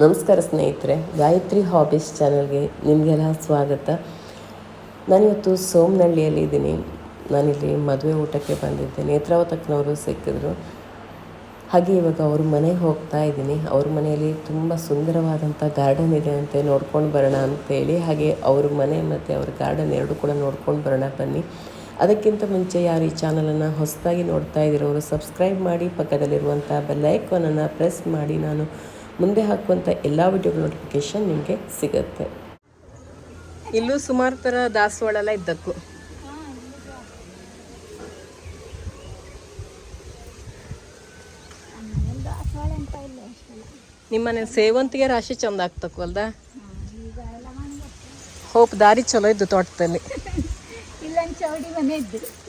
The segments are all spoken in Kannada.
ನಮಸ್ಕಾರ ಸ್ನೇಹಿತರೆ, ಗಾಯತ್ರಿ ಹಾಬೀಸ್ ಚಾನಲ್ಗೆ ನಿಮಗೆಲ್ಲ ಸ್ವಾಗತ. ನಾನಿವತ್ತು ಸೋಮನಹಳ್ಳಿಯಲ್ಲಿ ಇದ್ದೀನಿ. ನಾನಿಲ್ಲಿ ಮದುವೆ ಊಟಕ್ಕೆ ಬಂದಿದ್ದೆ ನೇತ್ರಾವತಕ್ಕನವರು ಸಿಕ್ಕಿದ್ರು. ಹಾಗೆ ಇವಾಗ ಅವ್ರ ಮನೆಗೆ ಹೋಗ್ತಾ ಇದ್ದೀನಿ. ಅವ್ರ ಮನೆಯಲ್ಲಿ ತುಂಬ ಸುಂದರವಾದಂಥ ಗಾರ್ಡನ್ ಇದೆ ಅಂತ, ನೋಡ್ಕೊಂಡು ಬರೋಣ ಅಂತೇಳಿ. ಹಾಗೆ ಅವ್ರ ಮನೆ ಮತ್ತು ಅವ್ರ ಗಾರ್ಡನ್ ಎರಡೂ ಕೂಡ ನೋಡ್ಕೊಂಡು ಬರೋಣ ಬನ್ನಿ. ಅದಕ್ಕಿಂತ ಮುಂಚೆ ಯಾರು ಈ ಚಾನಲನ್ನು ಹೊಸದಾಗಿ ನೋಡ್ತಾ ಇದ್ದೀರೋರು ಸಬ್ಸ್ಕ್ರೈಬ್ ಮಾಡಿ ಪಕ್ಕದಲ್ಲಿರುವಂಥ ಬೆಲ್ಲೈಕನನ್ನು ಪ್ರೆಸ್ ಮಾಡಿ. ನಾನು ಮುಂದೆ ಹಾಕುವಂಥ ಎಲ್ಲ ವಿಡಿಯೋಗಳ ನೋಟಿಫಿಕೇಶನ್ ನಿಮಗೆ ಸಿಗುತ್ತೆ. ಇಲ್ಲೂ ಸುಮಾರು ಥರ ದಾಸವಾಳೆಲ್ಲ ಇದ್ದಕ್ಕು ನಿಮ್ಮನೆ ಸೇವಂತಿಗೆ ರಾಶಿ ಚಂದ ಆಗ್ತಕ್ಕಲ್ದ ಹೋಪ್ ದಾರಿ ಚಲೋ ಇದ್ದು ತೋಟದಲ್ಲಿ.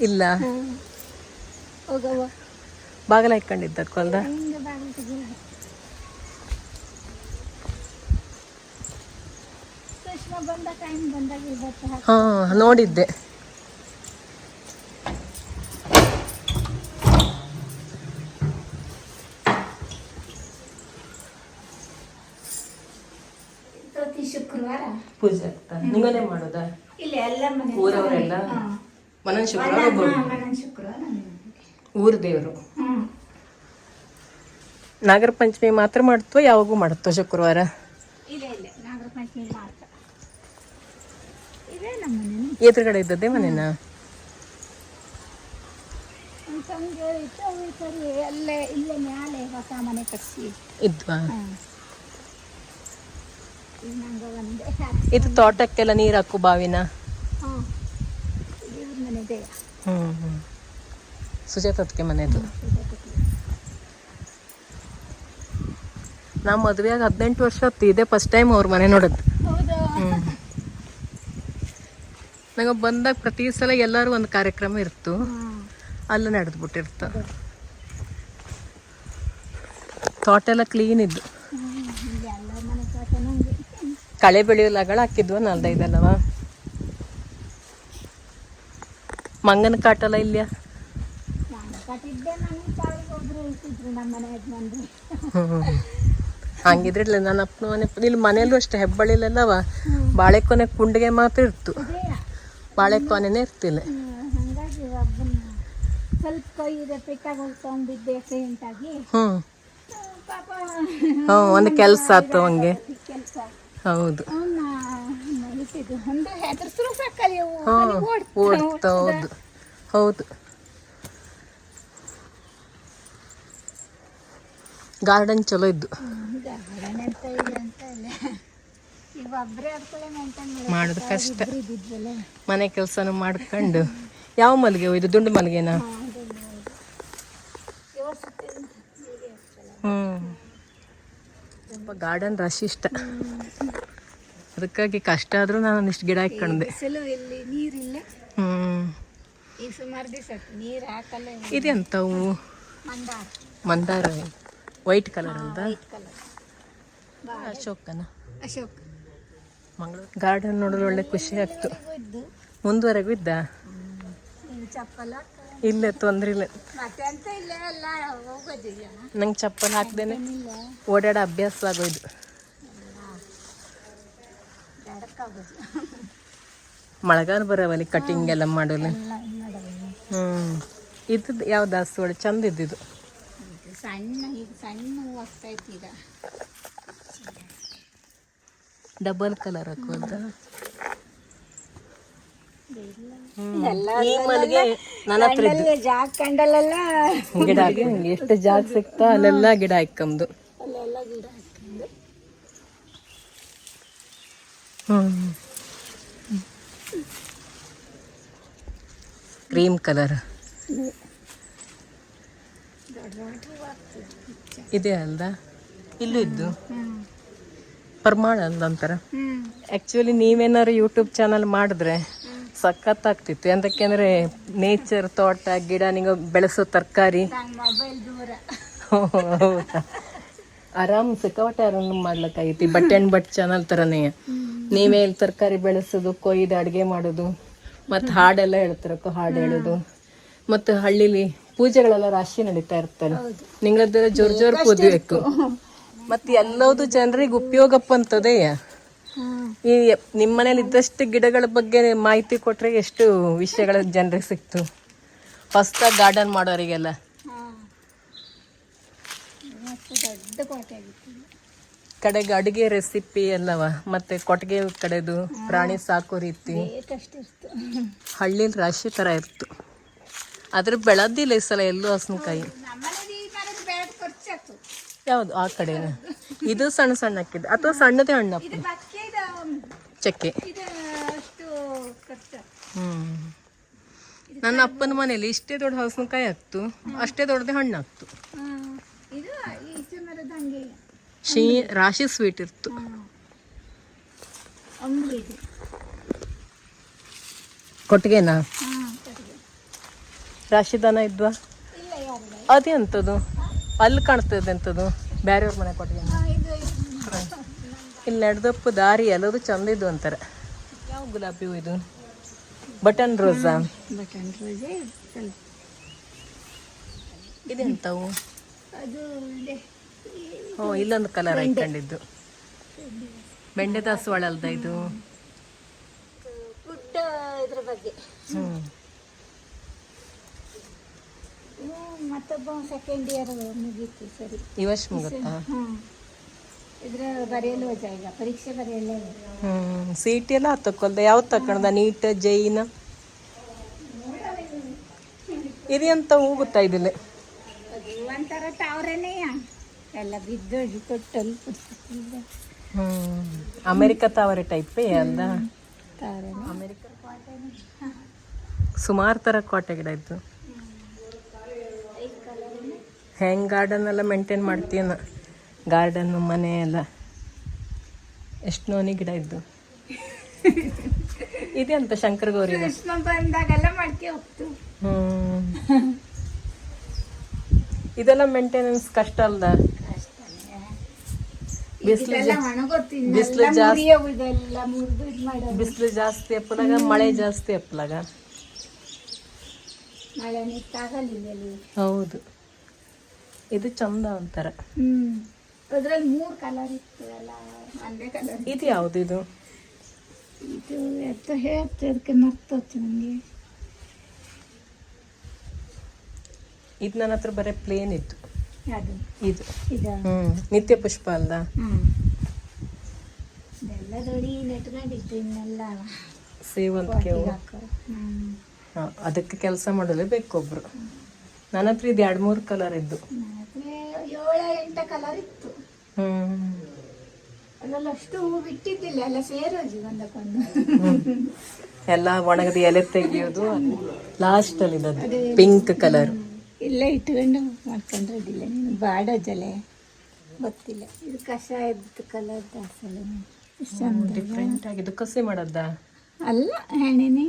ಇಲ್ಲ. ಬಾಗಲ ಇಟ್ಕೊಂಡಿದ್ದಕ್ಕು ಅಲ್ದ ಹಿಂಗೆ ಬಾಗಿಲು ತೆಗಿ ಸುಷ್ಮಾ ಬಂದ ಟೈಮ್ ಬಂದಾಗ ಇವತ್ತು ಹಾಕಿ ಹಾಂ ನೋಡಿದ್ದೆ. ಪ್ರತಿ ಶುಕ್ರವಾರ? ಪೂಜೆ ಆಗ್ತಾ. ನೀವೇ ಮಾಡೋದಾ? ಇಲ್ಲ ಎಲ್ಲ ಮನೆ. ಊರವರೆಲ್ಲ? ಹಾ. ಮನನ್ ಶುಕ್ರವಾರ ಅಲ್ಲ, ಮನನ್ ಶುಕ್ರವಾರ ಊರ ದೇವರು. ನಾಗರ ಪಂಚಮಿ ಮಾತ್ರ ಮಾಡ್ತೋ ಯಾವಾಗೂ ಮಾಡುತ್ತೋ ಶುಕ್ರವಾರ? ಇಲ್ಲ ಇಲ್ಲ. ನಾಗರ ಪಂಚಮಿ ಮಾತ್ರ ಇದೇ ನಮ್ಮ ಮನೆ ಎದುರುಗಡೆ ಇದ್ದದ್ದೇ ಮನೇನ? ಅಲ್ಲೇ ಇಲ್ಲೇ ಮ್ಯಾಲೆ ಇದ್ವಾ? ಇದು ತೋಟಕ್ಕೆಲ್ಲ ನೀರು ಹಾಕು ಬಾವಿನ? ಹ್ಮ್ ಹ್ಮ್. ಸುಜಾತತ್ಗೆ ಮನೆದು. ನಾ ಮದುವೆಯಾಗ ಹದಿನೆಂಟು ವರ್ಷ ಇದೇ ಫಸ್ಟ್ ಟೈಮ್ ಅವ್ರ ಮನೆ ನೋಡೋದು ಹೌದಾ ನಂಗೆ ಬಂದಾಗ ಪ್ರತಿ ಸಲ ಎಲ್ಲರೂ ಒಂದು ಕಾರ್ಯಕ್ರಮ ಇರ್ತು. ಅಲ್ಲಿ ನಡೆದು ಬಿಟ್ಟಿರ್ತ ತೋಟ ಎಲ್ಲ ಕ್ಲೀನ್ ಇದ್ದು. ಕಳೆ ಬೆಳೆಯಲಾಗಳ ಹಾಕಿದ್ವ ನಲ್ದೈದಲ್ಲವ ಮಂಗನ ಕಾಟಲ್ಲ ಇಲ್ಲ ಹಂಗಿದ್ರೆ ನನ್ನ ಅಪ್ಪನ ಮನೆ ಇಲ್ಲಿ ಮನೆಯಲ್ಲೂ ಅಷ್ಟೇ ಬಾಳೆ ಕೊನೆ ಕುಂಡಿಗೆ ಮಾತ್ರ ಅದೇ ಬಾಳೆಕೊನೆನೇ ಇರ್ತಿಲ್ಲ. ಹಾಗಾಗಿ ಒಬ್ಬನ ಸ್ವಲ್ಪ ಕೈ ಪಾಪ ಹ್ಞೂ ಒಂದು ಕೆಲಸ ಆಯ್ತು ಹಂಗೆ. ಕೆಲಸ. ಹೌದು. ಅಂದ್ರೆ ಹೆದರ್ಸ್ರು ಸಾಕಲ್ಲಿ ಹ್ಞೂ ಓಡ್ತಾ ಹೌದು. ಹೌದು. ಗಾರ್ಡನ್ ಚಲೋ ಇದ್ದು. ಗಾರ್ಡನ್ ಅಂತ ಇಲ್ಲ ಈಗ ಒಬ್ಬರೇ ಅದ್ಕೊಳ್ಳೆ ಮೇಂಟೈನ್ ಮಾಡೋದು ಕಷ್ಟ. ಮನೆ ಕೆಲಸನೂ ಮಾಡ್ಕೊಂಡು. ಯಾವ ಮಲ್ಲಿಗೆ ಇದು ದುಂಡು ಮಲ್ಲಿಗೆನಾ? ಹ್ಮ್. ತುಂಬ ಗಾರ್ಡನ್ ರಶ್ ಇಷ್ಟ. ಅದಕ್ಕಾಗಿ ಕಷ್ಟ ಆದ್ರೂ ನಾನು ಇಷ್ಟು ಗಿಡ ಇಟ್ಕೊಂಡೆ ಹ್ಞೂ ಇದೆಂತವು? ಮಂದಾರ. ವೈಟ್ ಕಲರ್ ಅಂತ? ಅಶೋಕನ. ಅಶೋಕ್. ಗಾರ್ಡನ್ ನೋಡಲು ಒಳ್ಳೆ ಖುಷಿ ಆಗ್ತು. ಮುಂದುವರೆಗೂ ಇದ್ದ? ಇಲ್ಲ ತೊಂದ್ರೆ ಇಲ್ಲ. ನಂಗೆ ಚಪ್ಪಲ್ ಹಾಕ್ದೇನೆ ಓಡಾಡೋ ಅಭ್ಯಾಸ ಆಗೋದು? ಮಳೆಗಾಲ ಬರವಲ್ಲಿ ಕಟಿಂಗ್ ಎಲ್ಲ ಮಾಡಲ್ಲ. ಹ್ಞೂ ಇದ್ದದ್ದು ಯಾವ ದಾಸವಾಳ? ಚಂದ ಇದ್ದಿದ್ದು. ಇದು ಸಣ್ಣ ಈಗ ಸಣ್ಣ ಈಗ. ಡಬಲ್ ಕಲರ್ ಹಾಕುವಂತ. ಜಾಗ ಕಂಡಲ್ಲೆಲ್ಲ. ಗಿಡ ಎಷ್ಟು ಜಾಗ ಸಿಗ್ತಾ ಅಲ್ಲೆಲ್ಲ ಗಿಡ ಹ್ಮ್. Cream colour. ಇದೆ ಅಲ್ದ? ಇಲ್ಲೂ ಇದ್ದು? ಹ್ಞೂ ಅಂತಾರೆ ಆ್ಯಕ್ಚುಲಿ ನೀವೇನಾದ್ರು ಯೂಟ್ಯೂಬ್ ಚಾನಲ್ ಮಾಡಿದ್ರೆ ಸಖತ್ತಾಗ್ತಿತ್ತು ಎಂತಕ್ಕೆಂದ್ರೆ ನೇಚರ್ ತೋಟ ಗಿಡ ನೀವು ಬೆಳೆಸೋ ತರಕಾರಿ. ಆರಾಮ್ ಸಿಕ್ಕಾಪಟ್ಟೆ ಆರಾಮ್ ಮಾಡ್ಲಿಕ್ಕಾಗೈತಿ. ಬಟ್ ಆ್ಯಂಡ್ ಬಟ್ ಚಾನಲ್ ಥರನೇ ನೀವೇ ತರಕಾರಿ ಬೆಳೆಸೋದು ಕೊಯ್ದು ಅಡುಗೆ ಮಾಡೋದು ಮತ್ತು ಹಾಡೆಲ್ಲ ಹೇಳ್ತಿರಕ್ಕೂ ಹಾಡು ಹೇಳೋದು. ಮತ್ತು ಹಳ್ಳಿಲಿ ಪೂಜೆಗಳೆಲ್ಲ ರಾಶಿ ನಡೀತಾ ಇರ್ತಾರೆ ನಿಂಗದ್ರ ಜೋರ್ ಜೋರ್ ಪೂಜೆ ಮತ್ತೆ ಎಲ್ಲವುದು ಜನರಿಗೆ ಉಪಯೋಗಪ್ಪ ಅಂತದೇ ಈ ನಿಮ್ಮ ಮನೇಲಿ ಇದ್ದಷ್ಟು ಗಿಡಗಳ ಬಗ್ಗೆ ಮಾಹಿತಿ ಕೊಟ್ರೆ ಎಷ್ಟು ವಿಷಯಗಳ ಜನರಿಗೆ ಸಿಕ್ತು. ಫಸ್ಟ್ ಗಾರ್ಡನ್ ಮಾಡೋರಿಗೆಲ್ಲ. ಕಡೆಗೆ ಅಡುಗೆ ರೆಸಿಪಿ ಎಲ್ಲವ, ಮತ್ತೆ ಕೊಟ್ಟಿಗೆ ಕಡೆದು ಪ್ರಾಣಿ ಸಾಕೋ ರೀತಿ. ಹಳ್ಳಿ ರಾಶಿ ತರ ಇತ್ತು ಆದ್ರೆ ಬೆಳೆದಿಲ್ಲ ಈ ಸಲ ಎಲ್ಲೂ ಹಸನಕಾಯಿ ನಮ್ಮನೇಲಿ ಈ ಕಾಲದ ಬೇಡ ಖರ್ಚಾಯ್ತು ಯಾವುದು? ಆ ಕಡೆ. ಇದು ಸಣ್ಣ ಸಣ್ಣ ಹಾಕಿದ್ದು ಅಥವಾ ಸಣ್ಣದೇ ಇದು ಚಕ್ಕೆ. ಹ್ಞೂ ಹ್ಮ್. ನನ್ನ ಅಪ್ಪನ ಮನೆಯಲ್ಲಿ ಇಷ್ಟೇ ದೊಡ್ಡ ಹಲಸಿನಕಾಯಿ ಹಾಕ್ತು ಅಷ್ಟೇ ದೊಡ್ಡದೇ ಹಣ್ಣು ಹಾಕ್ತು ಶೀ ರಾಶಿ ಸ್ವೀಟ್ ಇತ್ತು ಕೊಟ್ಟಿಗೆನಾ? ರಾಶಿ ದನ ಇದ್ವಾ? ಇಲ್ಲ ಯಾರಿಲ್ಲ. ಅದೇ ಅಂತದು ಅಲ್ಲಿ ಕಾಣಿಸ್ತದೆ ಅಂತದು ಬೇರೆಯವ್ರ ಮನೆ ಕೊಟ್ಟಿಗೆ. ಇಲ್ಲಿ ನಡೆದಪ್ಪು ದಾರಿ ಎಲ್ಲದು ಚಂದ ಇದು ಅಂತಾರೆ. ಯಾವ ಗುಲಾಬಿ ಹೂ ಇದು? ಬಟನ್ ರೋಸಾ? ಇದೆಂತವು? ಹ್ಞೂ ಇಲ್ಲೊಂದು ಕಲರ್ ಹಾಕೊಂಡಿದ್ದು ಬೆಂಡೆ ದಾಸವಾಳ ಅಲ್ದ ಇದು? ಪುಟ್ಟ ಇದ್ರ ಬಗ್ಗೆ. ಹ್ಞೂ ಮತ್ತೊಬ್ಬ ಸೆಕೆಂಡ್ ಇಯರ್ ಮುಗೀತು ಸರಿ. ಮುಗುತ್ತಾ? ಹಾಂ ಇದ್ರ ಬರೆಯಲು ಹೋದ ಈಗ ಪರೀಕ್ಷೆ ಬರೆಯಲ್ಲ ಹ್ಞೂ ಸಿ ಟಿ ಎಲ್ಲ ತಕ್ಕೊಲ್ದ ಯಾವ್ದು ತಕೊಂಡ ನೀಟ್ ಜೈನ ಇದು ಅಂತ ಹೋಗುತ್ತಾ ಇದಿಲ್ಲ? ಒಂಥರ ತಾವ್ರೇನೇ ಎಲ್ಲ ಹ್ಞೂ ಅಮೆರಿಕ ತಾವರೆ ಟೈಪೇ ಅಲ್ಲ ಅಮೆರಿಕ? ಸುಮಾರು ಥರ ಕೋಟೆ ಗಿಡ ಇದ್ದು ಹೆಂಗೆ ಗಾರ್ಡನ್ ಎಲ್ಲ ಮೇಂಟೈನ್ ನಾ ಗಾರ್ಡನ್ನು ಮನೆ ಎಲ್ಲ. ಎಷ್ಟು ನೋನಿ ಗಿಡ ಇದ್ದು? ಇದೆ? ಅಂತ ಶಂಕರ್ ಗೌರಿ ಇದೆಲ್ಲ ಮೇಂಟೆನೆನ್ಸ್ ಕಷ್ಟ ಅಲ್ದ? ಬಿಸಿಲು ಜಾಸ್ತಿ. ಬಿಸಿಲು ಜಾಸ್ತಿ ಅಪ್ಪಲಾಗ ಮಳೆ ಜಾಸ್ತಿ ಅಪ್ಪಲಾಗ ಹೌದು. ಇದು ಚಂದ ಅಂತಾರೆ. ಅದ್ರಲ್ಲಿ ಮೂರು ಕಲರ್ ಇತ್ತು ಎಲ್ಲ ಒಂದೇ ಕಲರ್ ಇದು ಯಾವ್ದು ಇದು ಇದು ಎತ್ತ ಹೇಳ್ತು ಅದಕ್ಕೆ ಮರ್ತೋಯ್ತು ನನಗೆ ಇದು ನನ್ನ ಹತ್ರ ಬರೀ ಪ್ಲೇನ್ ಇತ್ತು. ಅದು ಇದು. ಹ್ಞೂ ನಿತ್ಯ ಪುಷ್ಪ ಹ್ಮ್. ಇದೆಲ್ಲ ದೊಡಿ ನೆಟ್ಕೊಂಡಿತ್ತು ಇನ್ನೆಲ್ಲ. ಸೇವಂತಿಗೆ ಹೂ. ಪಾಟಿಗೆ ಹಾಕೋರು ಹ್ಮ್. ಹಾ, ಅದಕ್ಕೆ ಕೆಲಸ ಮಾಡಲೇಬೇಕು ಒಬ್ರು. ನನ್ನ ಹತ್ರ ಇದು ಎರಡು ಮೂರು ಕಲರ್ ಇದ್ದು. ಏಳು ಎಂಟು ಕಲರ್ ಇತ್ತು ಅದ್ರಲ್ಲಿ ಅಷ್ಟು ಹೂ ಬಿಟ್ಟಿದ್ದಿಲ್ಲ ಎಲ್ಲ ಸೇರೋದು ಒಂದಕ್ಕೊಂದು. ಎಲ್ಲ ಒಣಗದ ಎಲೆ ತೆಗಿಯೋದು ಲಾಸ್ಟ್ ಅಲ್ಲಿ ಇದ್ದದ್ದು ಪಿಂಕ್ ಕಲರ್ ಇಲ್ಲ ಇಟ್ಕೊಂಡು ಮಾಡ್ಕೊಂಡಿದ್ದಿಲ್ಲ ನೀನು ಬಾಡೋಜಲೆ ಗೊತ್ತಿಲ್ಲ. ಇದು ಕಷಾಯದ ಕಲರ್ ದಾಸಲೆ ಡಿಫ್ರೆಂಟ್ ಆಗಿದ್ದು ಕಸಿ ಮಾಡದ್ದ ಅಲ್ಲ ಹೆಣೆನೇ.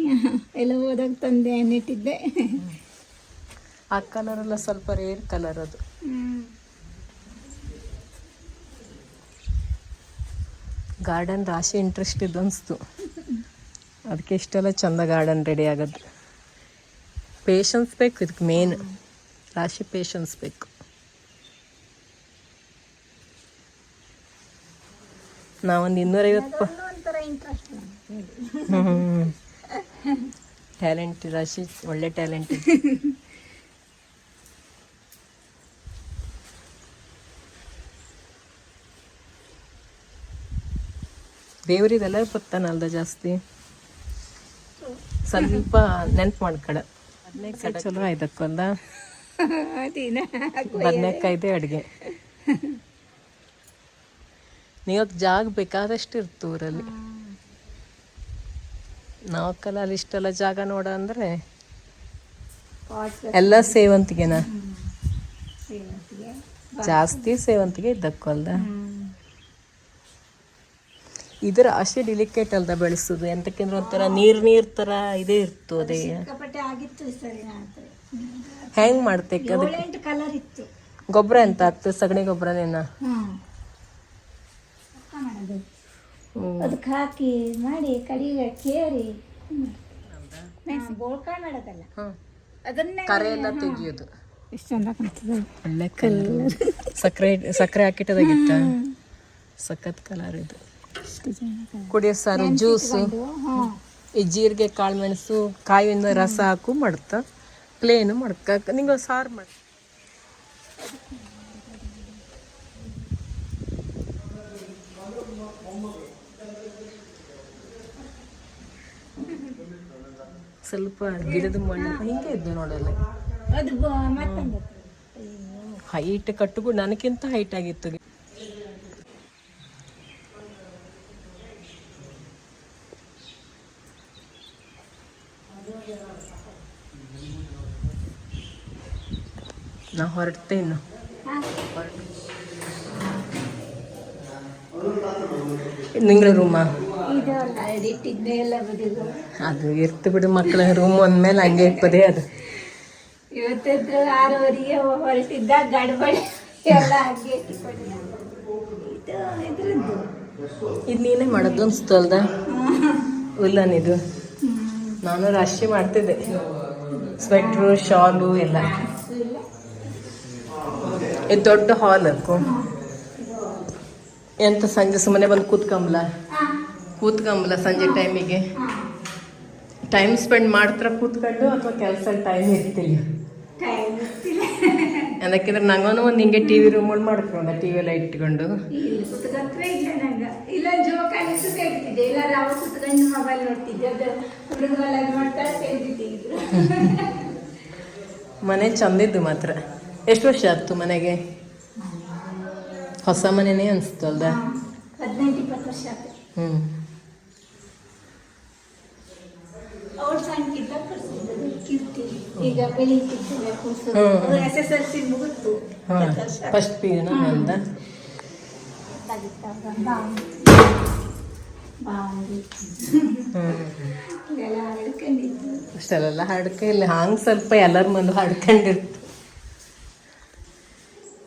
ಎಲ್ಲ ಹೋದಾಗ ತಂದೆ ನೆಟ್ಟಿದ್ದೆ ಆ ಕಲರ್ ಎಲ್ಲ ಸ್ವಲ್ಪ ರೇರ್ ಕಲರ್ ಅದು. ಗಾರ್ಡನ್ ರಾಶಿ ಇಂಟ್ರೆಸ್ಟ್ ಇದು ಅನಿಸ್ತು. ಅದಕ್ಕೆ ಇಷ್ಟೆಲ್ಲ ಚಂದ ಗಾರ್ಡನ್ ರೆಡಿ ಆಗೋದು ಪೇಷನ್ಸ್ ಬೇಕು ಇದಕ್ಕೆ ಮೇನ್ ರಾಶಿ ಪೇಷನ್ಸ್ ಬೇಕು. ನಾವೊಂದು ಇನ್ನೂರೈವತ್ತು ಟ್ಯಾಲೆಂಟ್ ರಾಶಿ ಒಳ್ಳೆ ಟ್ಯಾಲೆಂಟ್ ದೇವ್ರಿದೆಲ್ಲ ಗೊತ್ತಾನಲ್ದ ಜಾಸ್ತಿ. ಸ್ವಲ್ಪ ನೆನ್ಪು ಮಾಡ್ಕಡ. ಬದನೆಕಾಯಿ ಚಲೋ ಆಯ್ತಕ್ಕೊಂದ ಅದೇನ? ಬದನೆಕಾಯ್ದೆ ಅಡುಗೆ. ನೀವಕ್ಕೆ ಜಾಗ ಬೇಕಾದಷ್ಟು ಇರ್ತು ಊರಲ್ಲಿ. ನಾವಕ್ಕಲ್ಲ ಕಲಲ್ಲಿ ಇಷ್ಟೆಲ್ಲ ಜಾಗ ನೋಡ ಅಂದ್ರೆ ಎಲ್ಲ ಸೇವಂತಿಗೆನಾ? ಸೇವಂತಿಗೆ. ಜಾಸ್ತಿ ಸೇವಂತಿಗೆ ಇದ್ದಕ್ಕಲ್ದ ಇದರ ಅಷ್ಟೇ ಡಿಲಿಕೇಟ್ ಅಲ್ದ ಬೆಳೆಸೋದು. ಎಂತಕ್ಕೆಂದ್ರೆ ಒಂಥರ ನೀರ್ ನೀರ್ ತರ ಇದೇ ಇರ್ತು ಅದೇ ಸಿಕ್ಕಾಪಟ್ಟೆ ಆಗಿತ್ತು ಈ ಸರಿ ಮಾತ್ರ ಹೆಂಗ್ ಮಾಡ್ತೆ ಅದಕ್ಕೆ ಏಳೆಂಟು ಕಲರ್ ಇತ್ತು. ಗೊಬ್ಬರ ಎಂತ ಆಗ್ತದೆ? ಸಗಣಿ ಗೊಬ್ಬರನೇನ? ಹ್ಮ್ ಮಾಡೋದು. ಅದಕ್ಕೆ ಹಾಕಿ ಮಾಡಿ ಕಡಿಗೆ ಕೇರಿ. ಮಾಡೋದಲ್ಲ. ಅದನ್ನೇ ಕರೆ ಎಲ್ಲ ತೆಗಿಯೋದು. ಎಷ್ಟು ಚಂದ ಕಾಣ್ತದೆ. ಒಳ್ಳೆ ಕಲರ್ ಸಕ್ಕರೆ ಸಕ್ಕರೆ ಹಾಕಿಟ್ಟದಾಗಿತ್ತ? ಸಖತ್ ಕಲರ್ ಇದು. ಕುಡಿಯೋ ಸಾರು ಜ್ಯೂಸು ಈ ಜೀರಿಗೆ ಕಾಳು ಮೆಣಸು ಕಾಯಿಯಿಂದ ರಸ ಹಾಕು ಮಾಡ್ತ ಪ್ಲೇನು ಮಾಡ್ಕ ನಿಂಗೆ ಸಾರು ಮಾಡಿ. ಸ್ವಲ್ಪ ಗಿಡದ ಮಣ್ಣು ಹಿಂಗೆ ಇದ್ದು ನೋಡಲ್ಲ. ಹೈಟ್ ಕಟ್ಟುಗೂ ನನಗಿಂತ ಹೈಟ್ ಆಗಿತ್ತು ನಾ ಹೊರಡ್ತೆ ಇನ್ನು ನಿಂಗಳ ರೂಮ ಅದು ಇರ್ತು ಬಿಡು ಮಕ್ಕಳ ರೂಮ್ ಅಂದ್ಮೇಲೆ ಹಂಗೆ ಇರ್ತದೆ ಅದು. ಇವತ್ತಿದ್ರು ಆರೂವರೆಗೆ ಹೊರಟಿದ್ದ ಗಡ್ಬಡಿ ಎಲ್ಲ ಹಾಗೆ ಇದು ನೀನೇ ಮಾಡೋದು ಅನ್ಸ್ತಲ್ದ ಉಲ್ಲನ್ ಇದು ನಾನು ರಾಶಿ ಮಾಡ್ತಿದ್ದೆ. ಸ್ವೆಟ್ರು ಶಾಲು ಎಲ್ಲ ಇದು ದೊಡ್ಡ ಹಾಲ್ ಅಕ್ಕು ಎಂತ ಸಂಜೆ ಸುಮ್ಮನೆ ಬಂದು ಕೂತ್ಕಂಬಲ? ಕೂತ್ಕಂಬಲ ಸಂಜೆ ಟೈಮಿಗೆ. ಟೈಮ್ ಸ್ಪೆಂಡ್ ಮಾಡ್ತಾರ ಕೂತ್ಕೊಂಡು ಅಥವಾ ಕೆಲಸ ಟೈಮ್ ಇರ್ತಿಲ್ಲ? ಯಾಕಂದ್ರೆ ನಂಗೂ ಒಂದು ಹಿಂಗೆ ಟಿ ವಿ ರೂಮಲ್ಲಿ ಮಾಡ್ಕೊಂಡ ಟಿ ವಿ ಎಲ್ಲ ಇಟ್ಕೊಂಡು. ಮನೆ ಚಂದಿದ್ದು ಮಾತ್ರ. ಎಷ್ಟು ವರ್ಷ ಆಯ್ತು ಮನೆಗೆ? ಹೊಸ ಮನೆನೇ ಅನಿಸ್ತಲ್ದ. ಹದಿನೆಂಟು ಇಪ್ಪತ್ತು ವರ್ಷ ಆಯ್ತು. ಹ್ಞೂ ಅವ್ರು ಸಣ್ಣಕ್ಕಿದ್ದ ಕಳ್ಸಿದ್ರು ಕೀರ್ತಿ. ಈಗ ಬೆಳೀತಿದ್ದೇವೆ ಕೂಸು ಎಸ್ ಎಸ್ ಎಲ್ ಸಿ ಮುಗಿತು. ಹಾಂ ಹತ್ತು ವರ್ಷ ಫಸ್ಟ್ ಪಿ ಯು ನಂದ? ಅಷ್ಟೆಲ್ಲ ಹಾಡ್ಕೆ ಇಲ್ಲ. ಹಂಗೆ ಸ್ವಲ್ಪ ಎಲ್ಲರ ಮುಂದೆ ಹಾಡ್ಕೊಂಡಿರ್ತು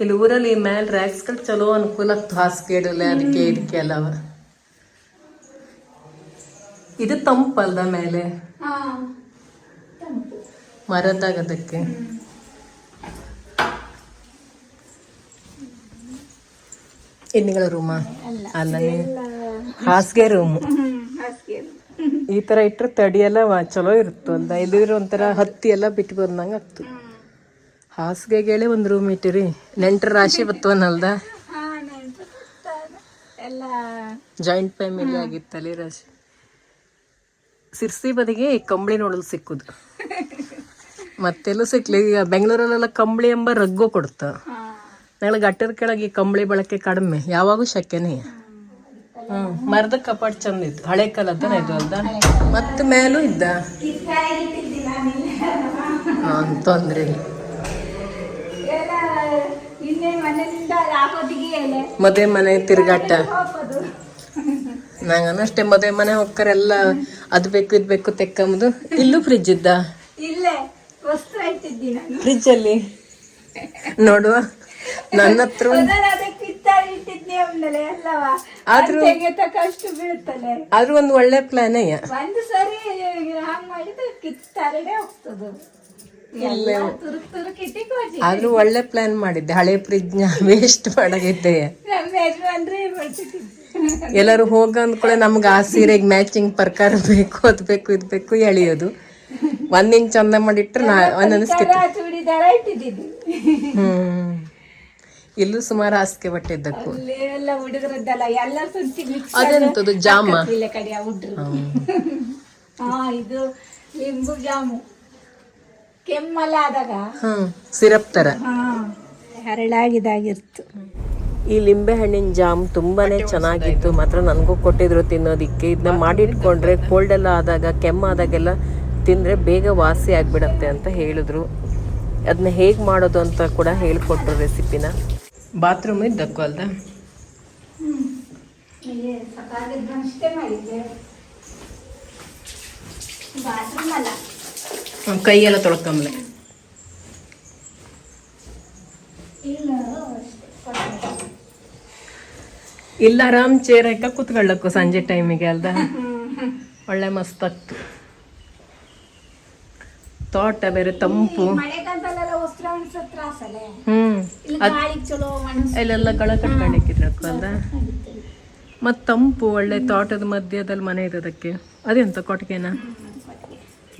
ಇಲ್ಲಿ ಊರಲ್ಲಿ ಮೇಲೆ ರ್ಯಾಕ್ಸ್ಗಳು ಚಲೋ ಅನುಕೂಲ ಆಗ್ತು ಹಾಸಿಗೆ ಇಡಲ್ಲ ಅದಕ್ಕೆ ಇದಕ್ಕೆ ಎಲ್ಲವ. ಇದು ತಂಪಲ್ದ ಮೇಲೆ? ಮರದಾಗ ಅದಕ್ಕೆ? ಎಣ್ಣೆಗಳ ರೂಮ? ಅಲ್ಲ. ಹಾಸಿಗೆ ರೂಮು. ಈ ತರ ಇಟ್ಟರೆ ತಡಿ ಎಲ್ಲ ಚಲೋ ಇರುತ್ತೆ ಅಂತ ಇಲ್ಲಿದ್ರೆ ಒಂಥರ ಹತ್ತಿ ಎಲ್ಲ ಬಿಟ್ಟು ಬಂದಂಗೆ ಆಗ್ತು ಹಾಸಿಗೆಗೆ ಒಂದು ರೂಮ್ ಇಟ್ಟಿರಿ. ನೆಂಟರ ರಾಶಿ ಬತ್ತವನಲ್ದ ಎಲ್ಲ ಜಾಯಿಂಟ್ ಫ್ಯಾಮಿಲಿ ಆಗಿತ್ತಲ್ಲಿ ರಾಶಿ. ಸಿರ್ಸಿ ಬದಿಗೆ ಕಂಬಳಿ ನೋಡಲು ಸಿಕ್ಕುದು. ಮತ್ತೆಲ್ಲೂ ಸಿಕ್ಲಿ. ಈಗ ಬೆಂಗಳೂರಲ್ಲೆಲ್ಲ ಕಂಬಳಿ ಎಂಬ ರಗ್ಗು ಕೊಡ್ತ ನಾಳೆ ಗಟ್ಟದ ಕೆಳಗೆ ಈ ಕಂಬಳಿ ಬಳಕೆ ಕಡಿಮೆ. ಯಾವಾಗೂ ಶಕ್ಯನೇ. ಹ್ಮ್ ಮರದ ಕಪಾಟ್ ಚಂದ ಇತ್ತು. ಹಳೆ ಕಾಲದ ಇದು ಅಲ್ದ? ಮತ್ತೆ ಮೇಲೂ ಇದ್ದ? ತೊಂದ್ರೆ ಇಲ್ಲ. ಮದುವೆ ಮನೆ ತಿರುಗಾಟ. ನಂಗನು ಅಷ್ಟೇ ಮದುವೆ ಮನೆ ಹೋಗ್ತಾರೆ ಎಲ್ಲ ಅದು ಬೇಕು ಇದ್ ಬೇಕು ತೆಕ್ಕಂಬುದು. ಇಲ್ಲೂ ಫ್ರಿಜ್ ಇದ್ದ? ಫ್ರಿಡ್ಜ್ ಫ್ರಿಜ್ ಅಲ್ಲಿ? ನೋಡುವ. ನನ್ನ ಹತ್ರ ಆದ್ರೂ- ಒಂದ್ ಬೀಳ್ತದೆ ಆದ್ರೂ ಒಂದು ಒಳ್ಳೆ ಪ್ಲಾನೇ ಒಂದು ಸರಿ ಹಂಗ್ ಮಾಡಿದ್ರೆ ಕಿತ್ತಾರಡೆ ಹೋಗ್ತದೆ. ಆದ್ರೂ ಒಳ್ಳೆ ಪ್ಲಾನ್ ಮಾಡಿದ್ದೆ. ಹಳೆ ಪ್ರಿಜ್ಞ ವೇಸ್ಟ್ ಮಾಡಾಗಿದ್ದೆ ಮಾಡ್ತಿದ್ವಿ ಎಲ್ಲರೂ ಹೋಗ ಅಂದ್ಕೊಳ್ಳೆ ನಮ್ಗೆ ಆ ಸೀರೆಗೆ ಮ್ಯಾಚಿಂಗ್ ಪ್ರಕಾರ ಬೇಕು ಅದು ಬೇಕು ಇದು ಬೇಕು ಎಳಿಯೋದು. ಒಂದ್ ಇಂಚ್ ಚಂದ ಮಾಡಿಟ್ರೆ ನಾ ಒಂದೊಂದು ಹ್ಮ್. ಇಲ್ಲೂ ಸುಮಾರು ಹಾಸಿಗೆ ಬಟ್ಟೆ ಇದ್ದಕ್ಕೂ. ಜಾಮ. ಇದು ಲಿಂಬು ಜಾಮು. ಕೆಮ್ಮಲ್ಲ ಆದಾಗ ಹ್ಮ್ ಸಿರಪ್ ತರ. ಹಾ ಹರಳಾಗಿದಾಗಿರ್ತು ಈ ಲಿಂಬೆ ಹಣ್ಣಿನ ಜಾಮ್ ತುಂಬಾನೇ ಚೆನ್ನಾಗಿತ್ತು. ಮಾತ್ರ ನನಗೂ ಕೊಟ್ಟಿದ್ರು ತಿನ್ನೋದಿಕ್ಕೆ. ಇದನ್ನ ಮಾಡಿಟ್ಕೊಂಡ್ರೆ ಕೋಲ್ಡ್ ಎಲ್ಲ ಆದಾಗ ಕೆಮ್ಮಾದಾಗೆಲ್ಲ ತಿಂದರೆ ಬೇಗ ವಾಸಿ ಆಗಿಬಿಡತ್ತೆ ಅಂತ ಹೇಳಿದ್ರು. ಅದನ್ನ ಹೇಗೆ ಮಾಡೋದು ಅಂತ ಕೂಡ ಹೇಳ್ಕೊಟ್ರು ರೆಸಿಪಿನ. ಬಾತ್ರೂಮ್ ಮಾಡಿದ್ದೆ. ಬಾತ್ರೂಮ್ ಅಲ್ಲ. ಕೈಯೆಲ್ಲ ತೊಳ್ಕೊಂಬ್ಲೆ ಇಲ್ಲ, ಆರಾಮ್ ಚೇರ್ ಹಾಕ ಕೂತ್ಕೊಳ್ಳಕ್ಕು ಸಂಜೆ ಟೈಮಿಗೆ ಅಲ್ದ? ಒಳ್ಳೆ ಮಸ್ತ್ ಆಗ್ತು ತೋಟ ಬೇರೆ ತಂಪು. ಹ್ಮ್. ಅಲ್ಲೆಲ್ಲ ಗಳ ಕಟ್ಕೊಂಡಿಕ್ಕಿದ್ರಕ್ಕ, ಅಲ್ದ? ಮತ್ತು ತಂಪು, ಒಳ್ಳೆ ತೋಟದ ಮಧ್ಯದಲ್ಲಿ ಮನೆ ಇರೋದಕ್ಕೆ. ಅದೆಂತ, ಕೊಟ್ಟಿಗೆನ?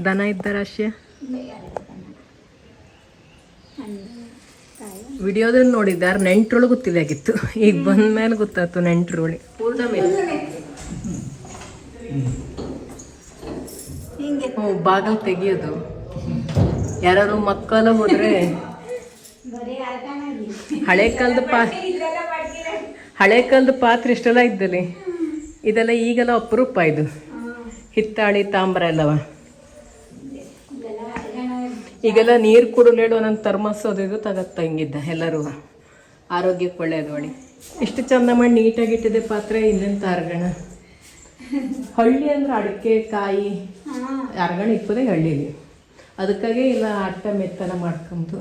ದನ ಇದ್ದಾರ ಅಷ್ಟೇ ವಿಡಿಯೋದಲ್ಲಿ ನೋಡಿದ್ದೆ, ಯಾರು ನೆಂಟ್ರೊಳಗೆ ಗೊತ್ತಿಲ್ಲ ಆಗಿತ್ತು ಈಗ ಬಂದ ಮೇಲೆ ಗೊತ್ತಾಯ್ತು ನೆಂಟ್ರೊಳಿ. ಬಾಗಲ್ ತೆಗಿಯೋದು. ಯಾರು ಮಕ್ಕಳ ಹೋದ್ರೆ ಹಳೆ ಕಾಲದ ಪಾ ಇಲ್ಲೆಲ್ಲ ಮಾಡ್ತೀರ ಹಳೆ ಕಾಲದ ಪಾತ್ರೆ ಇಷ್ಟೆಲ್ಲ ಇದ್ದಲ್ಲಿ ಇದೆಲ್ಲ ಈಗೆಲ್ಲ ಅಪರೂಪ ಇದು. ಹಿತ್ತಾಳಿ ತಾಮ್ರ ಎಲ್ಲವ. ಈಗೆಲ್ಲ ನೀರು ಕುಡಲೇಡು ಒಂದೊಂದು ಥರ್ಮಸ್ ಅದು ಇದು ತಗತ್ತ ಹಿಂಗಿದ್ದ ಎಲ್ಲರೂ. ಆರೋಗ್ಯಕ್ಕೆ ಒಳ್ಳೆಯದು ಒಳ್ಳೆ ಎಷ್ಟು ಚಂದ ಮಾಡಿ ನೀಟಾಗಿ ಇಟ್ಟಿದೆ ಪಾತ್ರೆ ಇನ್ನೆಂತ ಅರ್ಗಣ ಹಳ್ಳಿ ಅಂದ್ರೆ ಅಡಿಕೆ ಕಾಯಿ ಅರ್ಗಣ ಇಪ್ಪದೇ ಹಳ್ಳಿಲಿ. ಅದಕ್ಕಾಗೆ ಇಲ್ಲ ಅಟ್ಟ ಮೆತ್ತನ ಮಾಡ್ಕೊಂಡು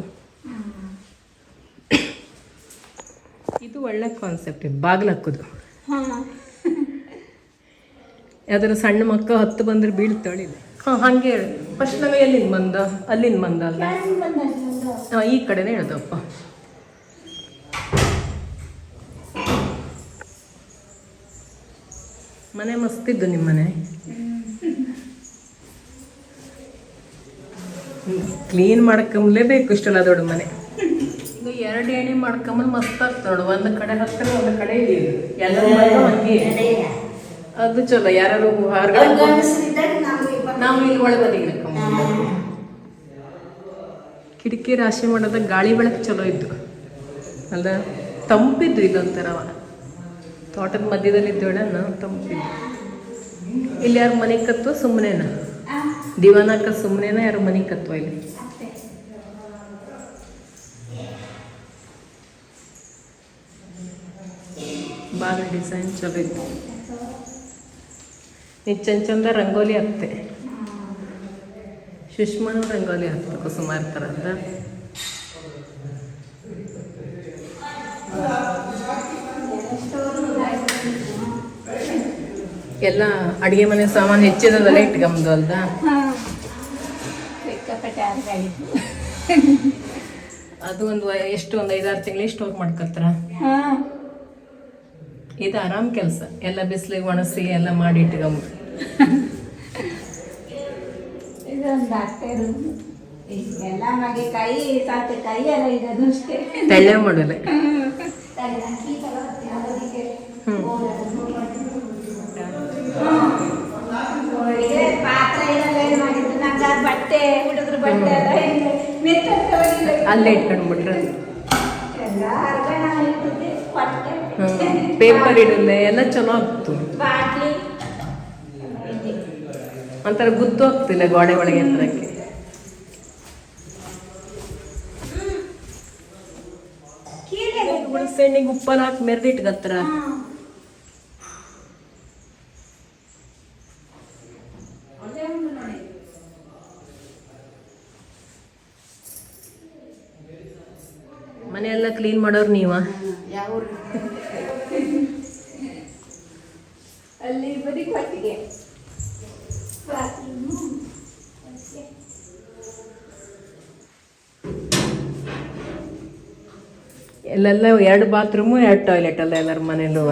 ಇದು ಒಳ್ಳೆ ಕಾನ್ಸೆಪ್ಟ್ ಬಾಗ್ಲ ಹಾಕೋದು. ಹಾಂ. ಯಾವ್ದಾದ್ರು ಸಣ್ಣ ಮಕ್ಕ ಹತ್ತು ಬಂದ್ರೆ ಬೀಳ್ತಾಳೆ. ಹಾಂ ಹಾಗೆ ಹೇಳು. ಫಸ್ಟ್ ನಾವು ಎಲ್ಲಿಂದ ಬಂದ? ಅಲ್ಲಿಂದ ಬಂದ ಅಲ್ಲ ಹಾಂ ಈ ಕಡೆನೇ ಹೇಳ್ದಪ್ಪ. ಮನೆ ಮಸ್ತಿದ್ದು ನಿಮ್ಮ ಮನೆ ಕ್ಲೀನ್ ಮಾಡ್ಕೊಂಬ್ಲೇಬೇಕು ಇಷ್ಟೆಲ್ಲ ದೊಡ್ಡ ಮನೆ. ಇದು ಎರಡು ಏಣಿ ಮಾಡ್ಕೊಂಬಂದು ಮಸ್ತ್ ಆಗ್ತದೆ ನೋಡು. ಒಂದು ಕಡೆ ಹತ್ತಿರ ಒಂದು ಕಡೆ ಇದೆ ಎಲ್ಲರೂ ಮನೆ ಹಂಗೆ. ಅದು ಚಲೋ ಯಾರು ಹೊರಗಡೆ ನಾವು ಇಲ್ಲಿ ಒಳಗಡೆ ಕಿಟಕಿ ರಾಶಿ ಮಾಡೋದ ಗಾಳಿ ಬೆಳಕು ಚಲೋ ಇದ್ದು ಅಲ್ಲ ತಂಪಿದ್ದು ಇದೊಂಥರ ತೋಟದ ಮಧ್ಯದಲ್ಲಿ ಇದ್ದೋಳನ್ನ ತಂಪಿದ್ದು ಇಲ್ಲಿ ಯಾರು ಮನೆ ಕತ್ತುವ? ಸುಮ್ಮನೆನ ದಿವಾನಕ್ಕ ಸುಮ್ಮನೆನ ಯಾರು ಮನೆ ಕತ್ವ ಇಲ್ಲಿ? ಬಾಗ ಡಿಸೈನ್ ಚಲೋ ಇತ್ತು. ಚಂದ ಚಂದ ರಂಗೋಲಿ ಹತ್ತೆ ಸುಷ್ಮಾ ರಂಗೋಲಿ ಹಾಕ್ಬೇಕು ಸುಮಾರು ಥರದ ಎಲ್ಲ ಅಡುಗೆ ಮನೆ ಸಾಮಾನು ಹೆಚ್ಚಿದದಲ್ಲ ಇಟ್ಕೊಂಬುದು ಅಲ್ದ? ಅದು ಒಂದು ಎಷ್ಟು ಒಂದು ಐದಾರು ತಿಂಗಳು ಸ್ಟೋರ್ ಮಾಡ್ಕೊತಾರ ಇದು ಆರಾಮ್ ಕೆಲಸ. ಎಲ್ಲ ಬಿಸಿಲಿಗೆ ಒಣಸಿ ಎಲ್ಲ ಮಾಡಿ ಇಟ್ಕೊಂಬ ಎಲ್ಲ ಎಲ್ಲ ಮಗೆಕಾಯಿ ಕೈ ಎಲ್ಲ ಇರೋದು ಅಷ್ಟೇ. ತಲೆ ಮಾಡಲ್ಲ ಪಾತ್ರೆ ಎಲ್ಲ ಏನ್ ಮಾಡಿದ್ದು ನಂಗೆ ಬಟ್ಟೆ ಹುಡುಗರು ಬಟ್ಟೆ ಎಲ್ಲ. ಅಲ್ಲೇ ಇಟ್ಕೊಂಡ್ಬಿಟ್ರೆ. ಪೇಪರ್ ಇಡಲ್ಲ ಎಲ್ಲ ಚಲೋ ಆಗ್ತು. ಬಾಟ್ಲಿ. ಒಂಥರ ಗುದ್ದು ಹೋಗ್ತಿಲ್ಲ ಗೋಡೆ ಒಳಗೆ ಹತ್ರಕ್ಕೆ. ಹುಣಸೆಹಣ್ಣಿಗೆ ಉಪ್ಪಲ್ಲಿ ಹಾಕಿ ಮೆರೆದಿಟ್ಕತ್ತಾರ ಮನೆಯೆಲ್ಲ ಕ್ಲೀನ್ ಮಾಡೋರು ನೀವ? ಅಲ್ಲಿ ಬದಿ ಎಲ್ಲೆಲ್ಲ ಎರಡು ಬಾತ್ರೂಮು ಎರಡು ಟಾಯ್ಲೆಟ್ ಅಲ್ಲ ಎಲ್ಲರ ಮನೇಲೂ.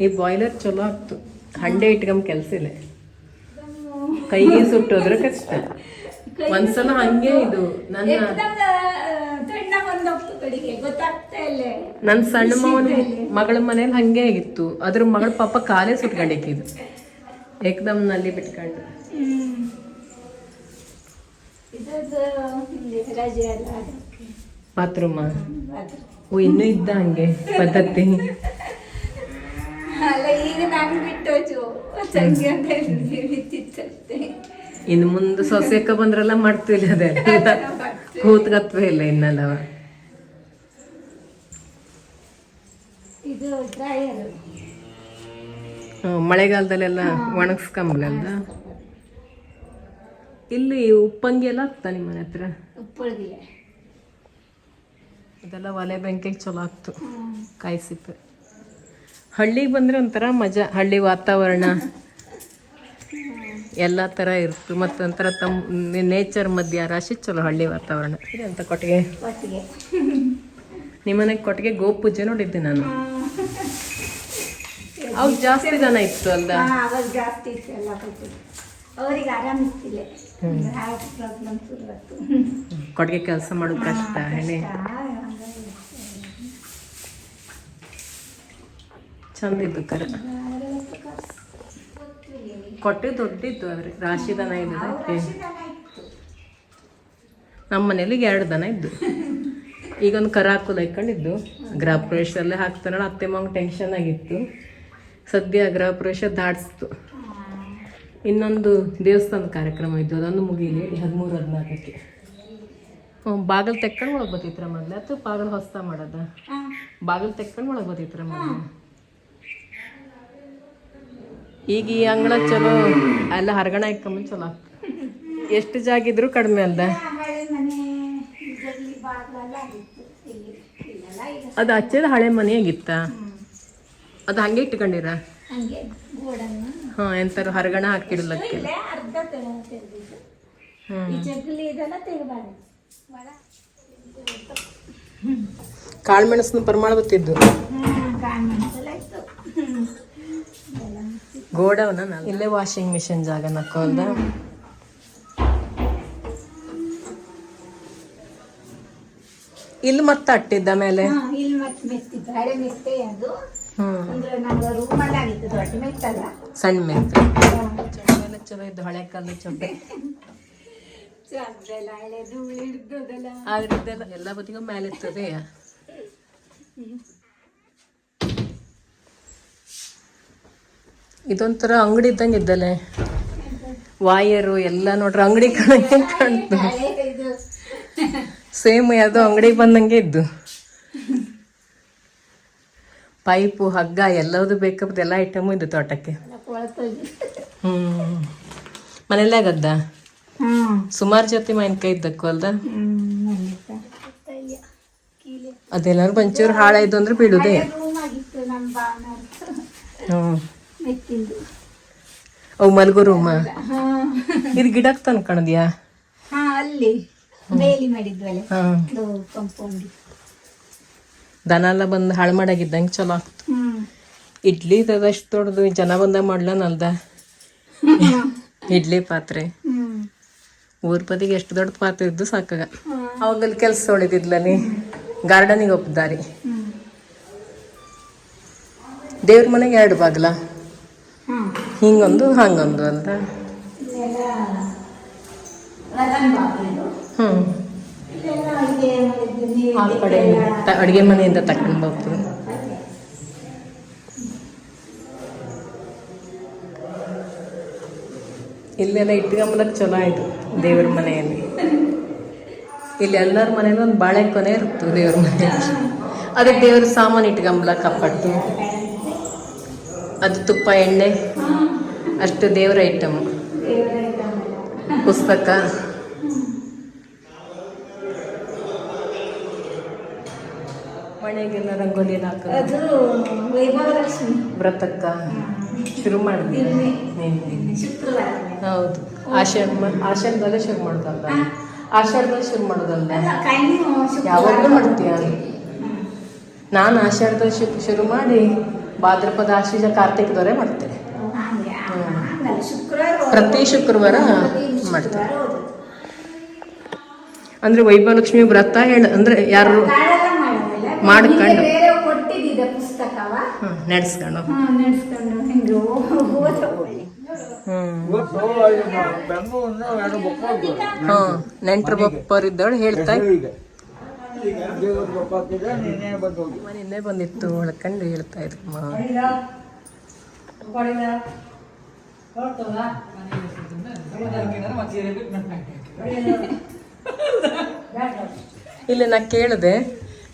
ಈ ಬಾಯ್ಲರ್ ಚಲೋ ಆಗ್ತು. ಹಂಡೆ ಇಟ್ಕೊಂಡ್ ಕೆಲಸ ಇಲ್ಲ. ಕೈಗೆ ಸುಟ್ಟೋದ್ರೆ ಕಷ್ಟ. ಒಂದ್ಸಲ ಹಂಗೆ ಇದು. ನನ್ನ ಗೊತ್ತಾಗ್ತಾ ಇಲ್ಲ. ನನ್ನ ಸಣ್ಣ ಮಗನ ಮಗಳ ಮನೇಲಿ ಹಂಗೆ ಆಗಿತ್ತು. ಅದ್ರ ಮಗಳ ಪಾಪ ಕಾಲೇ ಸುಟ್ಕೊಂಡಿಕ್ಕಿದು. ಏಕದಮ್ನಲ್ಲಿ ಬಿಟ್ಕೊಂಡು ಬಾತ್ರೂಮ್. ಓ ಇನ್ನೂ ಇದ್ದ ಹಂಗೆ ಪದ್ಧತಿ. ಅಲ್ಲ ಈಗ ನಾನು ಬಿಟ್ಟೋಚು ಸಂಜೆ ಅಂತ ಬಿತ್ತಿತ್ತಷ್ಟೇ ಇನ್ನು ಮುಂದೆ ಸೊಸೆಕ ಬಂದ್ರೆಲ್ಲ ಮಾಡ್ತಿಲ್ಲ ಅದೇ. ಕೂತ್ಗತ್ವೇ ಇಲ್ಲ ಇನ್ನೆಲ್ಲವ ಇದು ಡ್ರೈಯರ್ ಮಳೆಗಾಲದಲ್ಲೆಲ್ಲ ಒಣಗಿಸ್ಕೊಂಬಲ್ಲ ಇಲ್ಲಿ ಉಪ್ಪಂಗಿ ಎಲ್ಲ ಆಗ್ತಾ ನಿಮ್ಮ ಮನೆ ಹತ್ರ? ಉಪ್ಪಳಿಗೆ ಅದೆಲ್ಲ ಒಲೆ ಬೆಂಕಿಗೆ ಚಲೋ ಆಗ್ತು. ಕಾಯಿಸಿತ್ತು. ಹಳ್ಳಿಗೆ ಬಂದ್ರೆ ಒಂಥರ ಮಜಾ ಹಳ್ಳಿ ವಾತಾವರಣ. ಎಲ್ಲ ಥರ ಇರ್ತು. ಮತ್ತು ಒಂಥರ ತಮ್ಮ ನೇಚರ್ ಮಧ್ಯ ರಾಶಿ ಚಲೋ ಹಳ್ಳಿ ವಾತಾವರಣ. ಇದೆ ಅಂತ ಕೊಟ್ಟಿಗೆ. ನಿಮ್ಮನೆ ನಿಮ್ಮನೆಗೆ ಕೊಟ್ಟಿಗೆ ಗೋಪೂಜೆ ನೋಡಿದ್ದೆ ನಾನು. ಅವಾಗ ಜಾಸ್ತಿ ಜನ ಇತ್ತು ಅಲ್ದ ಅವಾಗ ಜಾಸ್ತಿ ಇತ್ತು ಎಲ್ಲ ಕೊಟ್ಟು. ಅವರಿಗೆ ಆಯ್ತು ಕೊಟ್ಟಿಗೆ ಕೆಲಸ ಮಾಡೋದು ಕಷ್ಟ ಹೆಣೆ. ಚಂದ ಇದ್ದು ಕರ. ಕೊಟ್ಟೆ ದೊಡ್ಡಿದ್ದು ಅವ್ರಿ ರಾಶಿ ದನ ಇದ್ದದಕ್ಕೆ ನಮ್ಮ ಮನೇಲಿ ಎರಡು ದನ ಇದ್ದು. ಈಗೊಂದು ಕರ ಹಾಕೋದು ಹಾಕೊಂಡಿದ್ದು. ಗೃಹ ಪ್ರವೇಶದಲ್ಲೇ ಹಾಕ್ತಾನಲ್ಲ ಅತ್ತೆ ಮಂಗ್ ಟೆನ್ಷನ್ ಆಗಿತ್ತು. ಸದ್ಯ ಗೃಹ ಪ್ರವೇಶ ದಾಟಿಸ್ತು. ಇನ್ನೊಂದು ದೇವಸ್ಥಾನದ ಕಾರ್ಯಕ್ರಮ ಇದ್ದು ಅದೊಂದು ಮುಗೀಲಿ ಹದಿಮೂರು ಹದಿನಾಲ್ಕಕ್ಕೆ. ಹ್ಞೂ ಬಾಗಿಲು ತೆಕ್ಕೊಂಡು ಒಳಗೆ ಬತ್ತಿತ್ರ ಮೊದಲು ಅಥವಾ ಬಾಗಿಲು ಹೊಸ್ತ ಮಾಡೋದ? ಬಾಗಿಲು ತೆಕ್ಕೊಂಡು ಒಳಗೆ ಬತ್ತಿತ್ರ ಮೊದಲು? ಈಗ ಈ ಅಂಗಳ ಚಲೋ ಎಲ್ಲ ಹರಗಣ ಇಕ್ಕಮ್ಮ ಚಲೋ ಎಷ್ಟು ಜಾಗ ಇದ್ರೂ ಕಡಿಮೆ ಅಲ್ದ? ಅದು ಹಚ್ಚಿದ ಹಳೆ ಮನೆಯಾಗಿತ್ತ? ಅದು ಹಂಗೆ ಇಟ್ಕೊಂಡಿರ? ಹಂಗೆ ಗೋಡನ್ನು. ಹಾಂ ಎಂತಾರು ಹರಗಣ ಹಾಕಿಡಲಕ್ಕೆ ಕಾಳು ಮೆಣಸನ್ನು ಪರಿಮಾಣ ಮಿಕ್ಸಿ. ಗೋಡವನ ಇಲ್ಲೇ ವಾಷಿಂಗ್ ಮಿಷಿನ್ ಜಾಗ ನಕ್ಕೋಲ್ದ ಇಲ್ಲಿ ಮತ್ತೆ ಅಟ್ಟಿದ್ದ ಮೇಲೆ? ಹಾ, ಇಲ್ಲಿ ಮತ್ತೆ ಮೆತ್ತಿದ್ದ. ಹಳೆ ಮೆತ್ತೆ ಅದು. ಸಣ್ಣ ಮೇಲೆ ಚಲೋ ಇದ್ದು ಹಳೆ ಕಾಲದ ಚೊಬ್ಬೆ ಆದ್ರಿಂದ ಎಲ್ಲ ಬದಿಗೂ ಮೇಲೆ ಇರ್ತದೆ ಇದೊಂಥರ ಅಂಗಡಿ ಇದ್ದಂಗೆ ಇದ್ದಲೆ ವಾಯರು ಎಲ್ಲ ನೋಡ್ರಿ ಅಂಗಡಿ ಕಾಣಂಗೆ ಕಾಣ್ತು ಹಳೆ ಸೇಮ್ ಯಾವುದೋ ಅಂಗಡಿಗೆ ಬಂದಂಗೆ ಇದ್ದು. ಪೈಪು ಹಗ್ಗ ಎಲ್ಲದು ಬೇಕಪ್ಪ ಎಲ್ಲ ಐಟಮು ಇದೆ ತೋಟಕ್ಕೆ. ಹ್ಞೂ ಕೊಳ್ತೋಗಿ ಹ್ಮ್. ಮನೆಯಲ್ಲೇ ಗದ್ದ ಹ್ಮ್. ಸುಮಾರು ಜೊತೆ ಮಾವಿನಕಾಯಿ ಇದ್ದಕ್ಕು ಅಲ್ದ? ಅದೆಲ್ಲರೂ ಒಂಚೂರು ಹಾಳಾಯ್ತು ಅಂದ್ರೆ ಬಿಡುದೇ ಹ್ಞೂ ಅವು ಮಲ್ಗೋ ರೂಮ ಇದು ಗಿಡಕ್ಕೆ ತಂದ್ಕಣದ್ಯಾ? ಹಾ ಅಲ್ಲಿ. ಬೇಲಿ ಮಾಡಿದ್ವಲ್ಲ. ಹಾ ಕಂಪೌಂಡ್ ದನ ಎಲ್ಲ ಬಂದು ಹಾಳು ಮಾಡಾಗಿದ್ದಂಗೆ ಚಲೋ ಆಗ್ತು. ಇಡ್ಲಿ ಅಷ್ಟು ದೊಡ್ಡದು ಜನ ಬಂದಾಗ ಮಾಡ್ಲನಲ್ದ ಇಡ್ಲಿ ಪಾತ್ರೆ. ಊರ್ ಪದಿಗೆ ಎಷ್ಟು ದೊಡ್ಡ ಪಾತ್ರೆ ಇದ್ದು ಸಾಕಾಗ. ಅವಾಗಲ್ಲಿ ಕೆಲಸ ಹೊಳಿದಿದ್ಲ ನೀ? ಗಾರ್ಡನಿಗೆ ಒಪ್ಪಿದಾರಿ ದೇವ್ರ ಮನೆಗೆ ಎರಡು ಬಾಗ್ಲ. ಹಿಂಗೊಂದು ಹಂಗೊಂದು ಅಂತ. ಇಲ್ಲೆಲ್ಲ ರತನ್ ಬಾಗಿಲು ಹ್ಮ್ ಇಲ್ಲೆಲ್ಲ ಅಡುಗೆ ಮಾಡಿದ್ದು ನೀರು ಆ ಕಡೆ ಅಡ್ಗೆ ಮನೆಯಿಂದ ತಕೊಂಡು ಹೋಗ್ತದೆ ಇಲ್ಲೆಲ್ಲ ಇಟ್ಕೊಂಬಲಕ್ಕೆ ಚಲೋ ಆಯ್ತು ದೇವ್ರ ಮನೆಯಲ್ಲಿ. ಇಲ್ಲಿ ಎಲ್ಲರ ಮನೇಲಿ ಒಂದು ಬಾಳೆ ಕೊನೆ ಇರುತ್ತೆ ದೇವ್ರ ಮನೆಯಲ್ಲಿ. ಅದಕ್ಕೆ ದೇವ್ರ ಸಾಮಾನು ಇಟ್ಕೊಂಬಲಕ್ಕೆ ಕಪ್ಪಟ್ಟು ಅದು ತುಪ್ಪ ಎಣ್ಣೆ ಅಷ್ಟು ದೇವ್ರ ಐಟಮ್ ಪುಸ್ತಕ. ಮನೆಗೆಲ್ಲ ರಂಗೋಲಿ ಹಾಕೋದು ಅದು ವೈಭವ ಲಕ್ಷ್ಮಿ ವ್ರತಕ್ಕ ಶುರು ಮಾಡಿದ್ವಿ ಶುಕ್ರವಾರ. ಹೌದು. ಆಷಾಢ ಆಷಾಢದಲ್ಲೇ ಶುರು ಮಾಡೋದಲ್ಲ ಆಷಾಢದಲ್ಲಿ ಶುರು ಮಾಡೋದಲ್ಲ ಯಾವಾಗಲೂ ಮಾಡ್ತೀಯ? ನಾನು ಆಷಾಢದಲ್ಲಿ ಶು ಶುರು ಮಾಡಿ ಭಾದ್ರಪದ ಆಶ್ವೀಜ ಕಾರ್ತಿಕದವರೇ ಮಾಡ್ತೇನೆ ಪ್ರತಿ ಶುಕ್ರವಾರ ಮಾಡ್ತಾರೆ ಮಾಡ್ತೇನೆ ಅಂದರೆ ವೈಭವಲಕ್ಷ್ಮಿ ವ್ರತ ಹೇಳ ಅಂದ್ರೆ ಯಾರು ಮಾಡ್ಕೊಂಡು. ನಡ್ಸ್ಕೊಂಡು ಪುಸ್ತಕವ? ಹ್ಮ್, ನಡೆಸ್ಕೊಂಡು. ಹಾ ನಡೆಸ್ಕೊಂಡು. ಹಿಂಗೆ ಓದ ಒಳ್ಳೆ ಹ್ಮ್. ನೆಂಟ್ರ ಬಪ್ಪರಿದ್ದವಳು ಹೇಳ್ತಾ ನಿನ್ನೆ ಬಂದಿತ್ತು ಒಳ್ಕಂಡು ಹೇಳ್ತಾ ಇದ್ರು. ಇಲ್ಲ ನಾ ಕೇಳಿದೆ.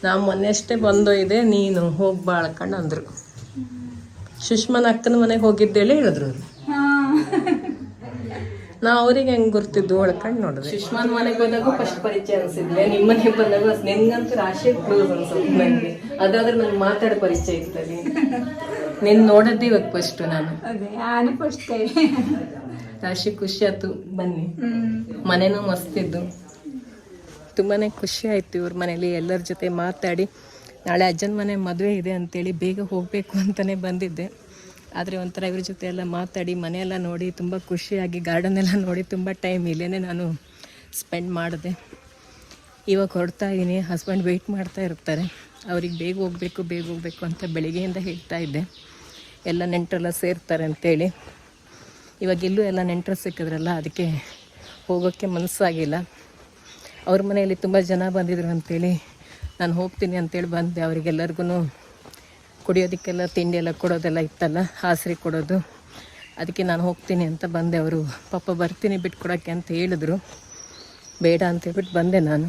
ನಾ ಮೊನ್ನೆ ಅಷ್ಟೇ ಬಂದೊಯ್ದೆ ನೀನು ಹೋಗಿ ಬಾಳ್ಕಂಡು ಅಂದರು. ಸುಷ್ಮನ ಅಕ್ಕನ ಮನೆಗೆ ಹೋಗಿದ್ದೇಳಿ ಹೇಳಿದ್ರು ಅವ್ರು. ಹಾ. ನಾ ಅವ್ರಿಗೆ ಹೆಂಗ್ ಗುರ್ತಿದ್ದು ಒಳ್ಕಂಡು ನೋಡಿದೆ. ಸುಷ್ಮಾನ್ ಮನೆಗೆ ಹೋದಾಗೂ ಫಸ್ಟ್ ಪರಿಚಯ ಅನ್ಸಿದ್ಲೆ ನಿಮ್ಮ ಮನೆಗೆ ಬಂದಾಗ ನಿನ್ಗಂತೂ ರಾಶಿ ಕ್ಲೋಸ್ ಅನ್ಸುತ್ತೆ ನನಗೆ ಅದಾದ್ರೆ ನಂಗೆ ಮಾತಾಡೋ ಪರಿಚಯ ಇರ್ತದೆ ನಿನ್ ನೋಡದ್ದೇ ಇವಾಗ ಫಸ್ಟ್ ನಾನು. ರಾಶಿ ಖುಷಿ ಆಯ್ತು ಬನ್ನಿ. ಮನೇನೂ ಮನೆನೂ ಮಸ್ತಿದ್ದು ತುಂಬಾ ಖುಷಿ ಆಯಿತು ಇವ್ರ ಮನೇಲಿ ಎಲ್ಲರ ಜೊತೆ ಮಾತಾಡಿ. ನಾಳೆ ಅಜ್ಜನ ಮನೆ ಮದುವೆ ಇದೆ ಅಂತೇಳಿ ಬೇಗ ಹೋಗಬೇಕು ಅಂತಲೇ ಬಂದಿದ್ದೆ. ಆದರೆ ಒಂಥರ ಇವ್ರ ಜೊತೆ ಎಲ್ಲ ಮಾತಾಡಿ, ಮನೆಯೆಲ್ಲ ನೋಡಿ ತುಂಬ ಖುಷಿಯಾಗಿ ಗಾರ್ಡನ್ ಎಲ್ಲ ನೋಡಿ ತುಂಬ ಟೈಮ್ ಇಲ್ಲೇ ನಾನು ಸ್ಪೆಂಡ್ ಮಾಡಿದೆ. ಇವಾಗ ಹೊರಡ್ತಾ ಇದ್ದೀನಿ ಹಸ್ಬೆಂಡ್ ವೆಯ್ಟ್ ಮಾಡ್ತಾ ಇರ್ತಾರೆ. ಅವ್ರಿಗೆ ಬೇಗ ಹೋಗಬೇಕು ಬೇಗ ಹೋಗಬೇಕು ಅಂತ ಬೆಳಿಗ್ಗೆಯಿಂದ ಹೇಳ್ತಾ ಇದ್ದೆ. ಎಲ್ಲ ನೆಂಟರೆಲ್ಲ ಸೇರ್ತಾರೆ ಅಂತೇಳಿ. ಇವಾಗ ಇಲ್ಲೂ ಎಲ್ಲ ನೆಂಟರು ಸಿಕ್ಕಿದ್ರಲ್ಲ, ಅದಕ್ಕೆ ಹೋಗೋಕ್ಕೆ ಮನಸ್ಸಾಗಿಲ್ಲ. ಅವ್ರ ಮನೆಯಲ್ಲಿ ತುಂಬ ಜನ ಬಂದಿದ್ರು ಅಂತೇಳಿ ನಾನು ಹೋಗ್ತೀನಿ ಅಂತೇಳಿ ಬಂದೆ. ಅವರಿಗೆಲ್ಲರಿಗೂ ಕುಡಿಯೋದಕ್ಕೆಲ್ಲ ತಿಂಡಿ ಎಲ್ಲ ಕೊಡೋದೆಲ್ಲ ಇತ್ತಲ್ಲ ಆಸರೆ ಕೊಡೋದು. ಅದಕ್ಕೆ ನಾನು ಹೋಗ್ತೀನಿ ಅಂತ ಬಂದೆ. ಅವರು ಪಾಪ ಬರ್ತೀನಿ ಬಿಟ್ಕೊಡೋಕ್ಕೆ ಅಂತ ಹೇಳಿದ್ರು. ಬೇಡ ಅಂತ ಹೇಳ್ಬಿಟ್ಟು ಬಂದೆ ನಾನು.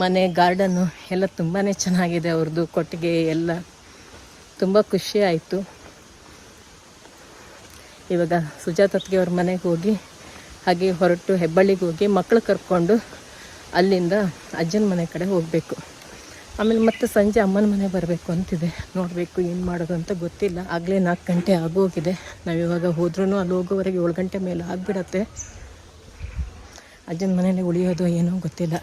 ಮನೆ, ಗಾರ್ಡನ್ನು ಎಲ್ಲ ತುಂಬಾ ಚೆನ್ನಾಗಿದೆ ಅವ್ರದ್ದು ಕೊಟ್ಟಿಗೆ ಎಲ್ಲ. ತುಂಬ ಖುಷಿ ಆಯಿತು. ಇವಾಗ ಸುಜಾತತ್ಗೆ ಅವ್ರ ಮನೆಗೆ ಹೋಗಿ ಹಾಗೆ ಹೊರಟು ಹೆಬ್ಬಳ್ಳಿಗೆ ಹೋಗಿ ಮಕ್ಕಳು ಕರ್ಕೊಂಡು ಅಲ್ಲಿಂದ ಅಜ್ಜನ ಮನೆ ಕಡೆ ಹೋಗಬೇಕು. ಆಮೇಲೆ ಮತ್ತೆ ಸಂಜೆ ಅಮ್ಮನ ಮನೆ ಬರಬೇಕು ಅಂತಿದೆ. ನೋಡಬೇಕು ಏನು ಮಾಡೋದು ಅಂತ ಗೊತ್ತಿಲ್ಲ. ಆಗಲೇ ನಾಲ್ಕು ಗಂಟೆ ಆಗೋಗಿದೆ. ನಾವಿವಾಗ ಹೋದ್ರೂ ಅಲ್ಲಿ ಹೋಗೋವರೆಗೆ ಏಳು ಗಂಟೆ ಮೇಲೆ ಆಗಿಬಿಡತ್ತೆ. ಅಜ್ಜನ ಮನೇಲಿ ಉಳಿಯೋದು ಏನೋ ಗೊತ್ತಿಲ್ಲ.